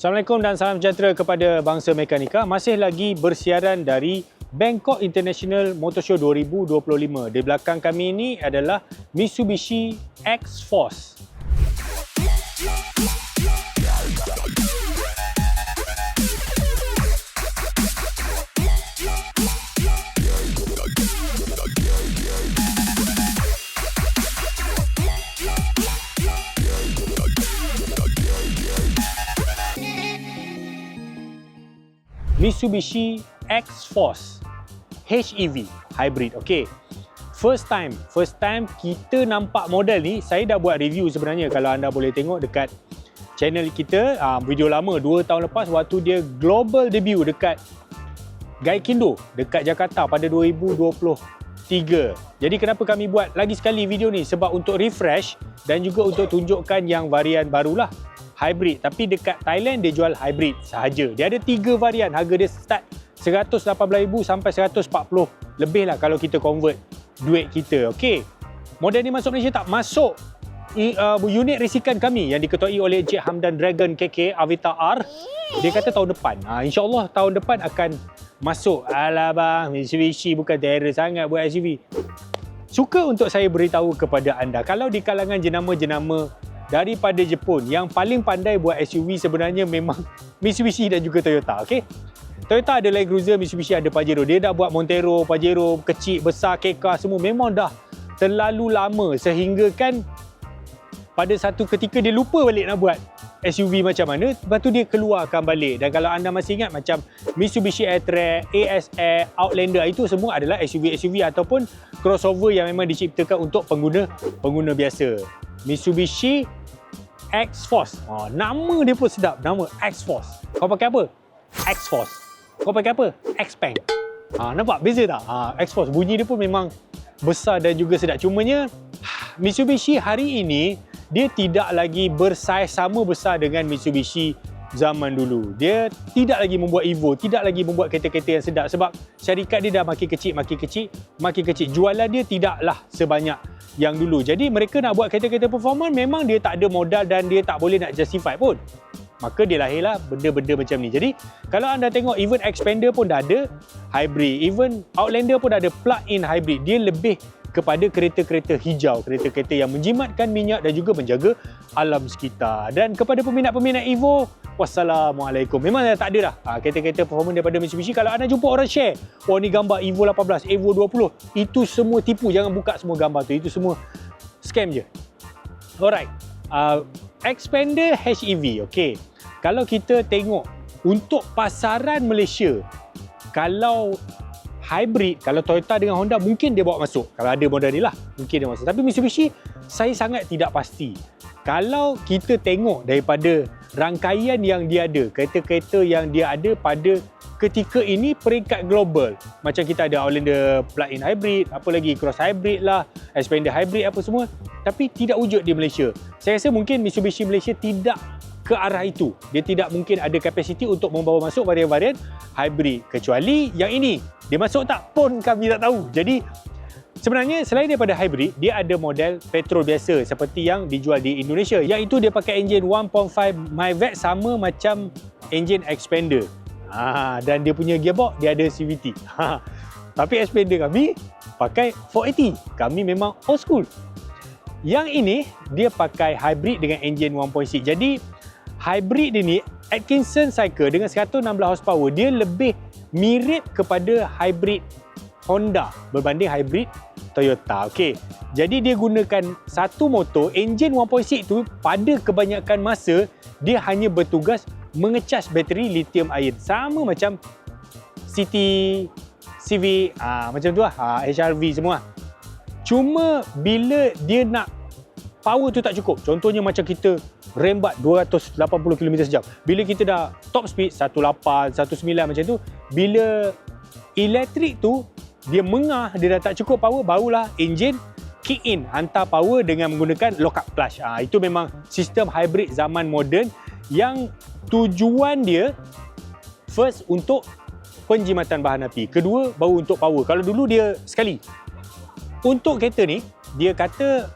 Assalamualaikum dan salam sejahtera kepada bangsa mekanika. Masih lagi bersiaran dari Bangkok International Motor Show 2025. Di belakang kami ini adalah Mitsubishi X-Force. Mitsubishi X-Force HEV hybrid. Okey. First time, first time kita nampak model ni, saya dah buat review sebenarnya kalau anda boleh tengok dekat channel kita, uh, video lama 2 tahun lepas waktu dia global debut dekat Gaikindo dekat Jakarta pada 2023. Jadi kenapa kami buat lagi sekali video ni? Sebab untuk refresh dan juga untuk tunjukkan yang varian barulah hybrid tapi dekat Thailand dia jual hybrid sahaja. Dia ada tiga varian, harga dia start 118,000 sampai 140 lebih lah kalau kita convert duit kita. Okey. Model ni masuk Malaysia tak? Masuk uh, unit risikan kami yang diketuai oleh Encik Hamdan Dragon KK Avita R. Dia kata tahun depan. Ha, InsyaAllah tahun depan akan masuk. Alah bang, Mitsubishi bukan terror sangat buat SUV. Suka untuk saya beritahu kepada anda, kalau di kalangan jenama-jenama daripada Jepun yang paling pandai buat SUV sebenarnya memang Mitsubishi dan juga Toyota. Okay? Toyota ada Land Cruiser, Mitsubishi ada Pajero. Dia dah buat Montero, Pajero, kecil, besar, KK semua memang dah terlalu lama sehingga kan pada satu ketika dia lupa balik nak buat SUV macam mana, lepas tu dia keluarkan balik. Dan kalau anda masih ingat macam Mitsubishi Airtrack, ASX, Outlander itu semua adalah SUV-SUV ataupun crossover yang memang diciptakan untuk pengguna pengguna biasa. Mitsubishi X-Force. Ha, nama dia pun sedap. Nama X-Force. Kau pakai apa? X-Force. Kau pakai apa? X-Peng. Ha, nampak beza tak? Ha, X-Force. Bunyi dia pun memang besar dan juga sedap. Cumanya Mitsubishi hari ini dia tidak lagi bersaiz sama besar dengan Mitsubishi zaman dulu. Dia tidak lagi membuat Evo, tidak lagi membuat kereta-kereta yang sedap sebab syarikat dia dah makin kecil, makin kecil, makin kecil. Jualan dia tidaklah sebanyak yang dulu. Jadi mereka nak buat kereta-kereta performance memang dia tak ada modal dan dia tak boleh nak justify pun. Maka dia lahirlah benda-benda macam ni. Jadi kalau anda tengok even Expander pun dah ada hybrid. Even Outlander pun dah ada plug-in hybrid. Dia lebih kepada kereta-kereta hijau, kereta-kereta yang menjimatkan minyak dan juga menjaga alam sekitar. Dan kepada peminat-peminat Evo, wassalamualaikum. Memang dah tak ada dah ha, kereta-kereta performance daripada Mitsubishi. Kalau anda jumpa orang share, oh ni gambar Evo 18, Evo 20, itu semua tipu. Jangan buka semua gambar tu. Itu semua scam je. Alright. Uh, Expander HEV, okay. Kalau kita tengok untuk pasaran Malaysia, kalau hybrid. Kalau Toyota dengan Honda mungkin dia bawa masuk. Kalau ada model ni lah mungkin dia masuk. Tapi Mitsubishi saya sangat tidak pasti. Kalau kita tengok daripada rangkaian yang dia ada kereta-kereta yang dia ada pada ketika ini peringkat global. Macam kita ada Outlander plug-in hybrid apa lagi cross hybrid lah Expander hybrid apa semua. Tapi tidak wujud di Malaysia. Saya rasa mungkin Mitsubishi Malaysia tidak ke arah itu. Dia tidak mungkin ada kapasiti untuk membawa masuk varian-varian hybrid. Kecuali yang ini. Dia masuk tak pun kami tak tahu. Jadi sebenarnya selain daripada hybrid, dia ada model petrol biasa seperti yang dijual di Indonesia. Yang itu dia pakai enjin 1.5 MyVet sama macam enjin Expander. Ha, dan dia punya gearbox, dia ada CVT. Ha, tapi Expander kami pakai 480. Kami memang old school. Yang ini, dia pakai hybrid dengan enjin 1.6. Jadi, hybrid ini Atkinson Cycle dengan 116 horsepower dia lebih mirip kepada hybrid Honda berbanding hybrid Toyota. Okey. Jadi dia gunakan satu motor enjin 1.6 tu pada kebanyakan masa dia hanya bertugas mengecas bateri lithium ion sama macam City CV ah macam tu lah ah, HRV semua. Cuma bila dia nak power tu tak cukup. Contohnya macam kita rembat 280 km sejam. Bila kita dah top speed 18, 19 macam tu, bila elektrik tu dia mengah, dia dah tak cukup power, barulah enjin kick in, hantar power dengan menggunakan lockup clutch. Ha, itu memang sistem hybrid zaman moden yang tujuan dia first untuk penjimatan bahan api. Kedua, baru untuk power. Kalau dulu dia sekali. Untuk kereta ni, dia kata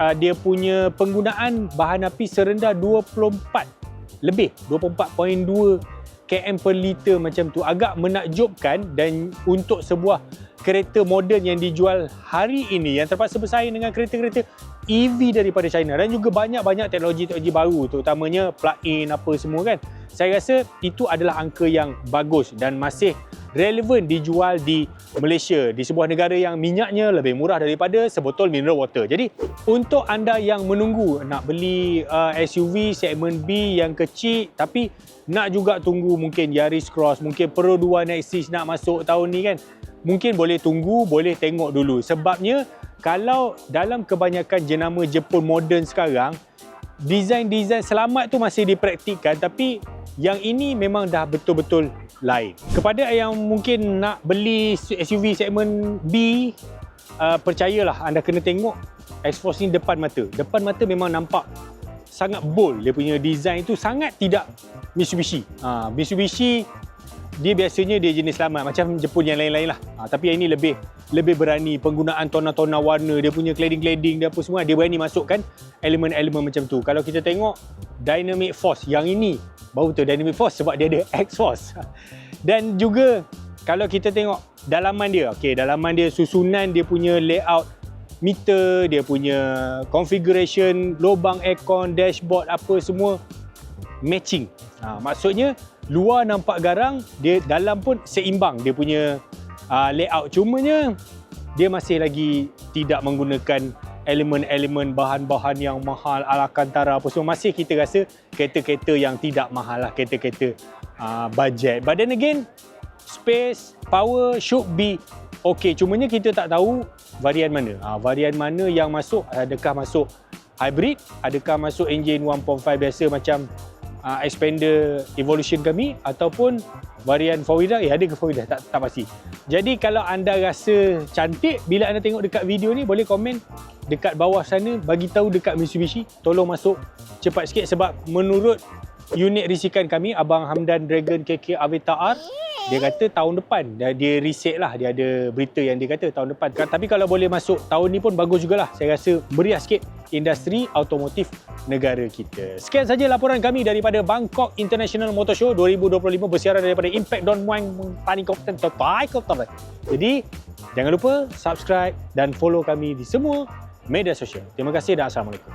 uh, dia punya penggunaan bahan api serendah 24 lebih 24.2 km per liter macam tu. Agak menakjubkan dan untuk sebuah kereta moden yang dijual hari ini yang terpaksa bersaing dengan kereta-kereta EV daripada China dan juga banyak-banyak teknologi-teknologi baru terutamanya plug-in apa semua kan. Saya rasa itu adalah angka yang bagus dan masih relevan dijual di Malaysia di sebuah negara yang minyaknya lebih murah daripada sebotol mineral water. Jadi untuk anda yang menunggu nak beli uh, SUV segmen B yang kecil tapi nak juga tunggu mungkin Yaris Cross, mungkin Pro 2 Nexus nak masuk tahun ni kan. Mungkin boleh tunggu, boleh tengok dulu. Sebabnya kalau dalam kebanyakan jenama Jepun moden sekarang, desain-desain selamat tu masih dipraktikkan tapi yang ini memang dah betul-betul lain. Kepada yang mungkin nak beli SUV segmen B, uh, percayalah anda kena tengok X-Force ni depan mata. Depan mata memang nampak sangat bold dia punya design tu sangat tidak Mitsubishi. Ha, Mitsubishi dia biasanya dia jenis selamat macam Jepun yang lain-lain lah. Ha, tapi yang ini lebih lebih berani penggunaan tona-tona warna dia punya cladding-cladding dia apa semua dia berani masukkan elemen-elemen macam tu. Kalau kita tengok Dynamic Force yang ini baru tu Dynamic Force sebab dia ada X-Force. Dan juga kalau kita tengok dalaman dia, okey dalaman dia susunan dia punya layout meter, dia punya configuration, lubang aircon, dashboard apa semua matching. Ha, maksudnya luar nampak garang, dia dalam pun seimbang dia punya uh, layout. Cumanya dia masih lagi tidak menggunakan elemen-elemen bahan-bahan yang mahal ala kantara apa semua. Masih kita rasa kereta-kereta yang tidak mahal lah kereta-kereta uh, budget but then again space power should be okay. Cumanya kita tak tahu varian mana. Uh, varian mana yang masuk? Adakah masuk hybrid? Adakah masuk engine 1.5 biasa macam uh, expander evolution kami ataupun varian drive eh ada ke drive tak tak pasti. Jadi kalau anda rasa cantik bila anda tengok dekat video ni boleh komen dekat bawah sana bagi tahu dekat Mitsubishi tolong masuk cepat sikit sebab menurut unit risikan kami Abang Hamdan Dragon KK Avita R dia kata tahun depan dia, dia reset lah dia ada berita yang dia kata tahun depan. Tapi kalau boleh masuk tahun ni pun bagus jugalah. Saya rasa meriah sikit industri automotif negara kita. Sekian saja laporan kami daripada Bangkok International Motor Show 2025 bersiaran daripada Impact Don Muang Tani Topai Kopten jadi jangan lupa subscribe dan follow kami di semua media sosial. Terima kasih dan Assalamualaikum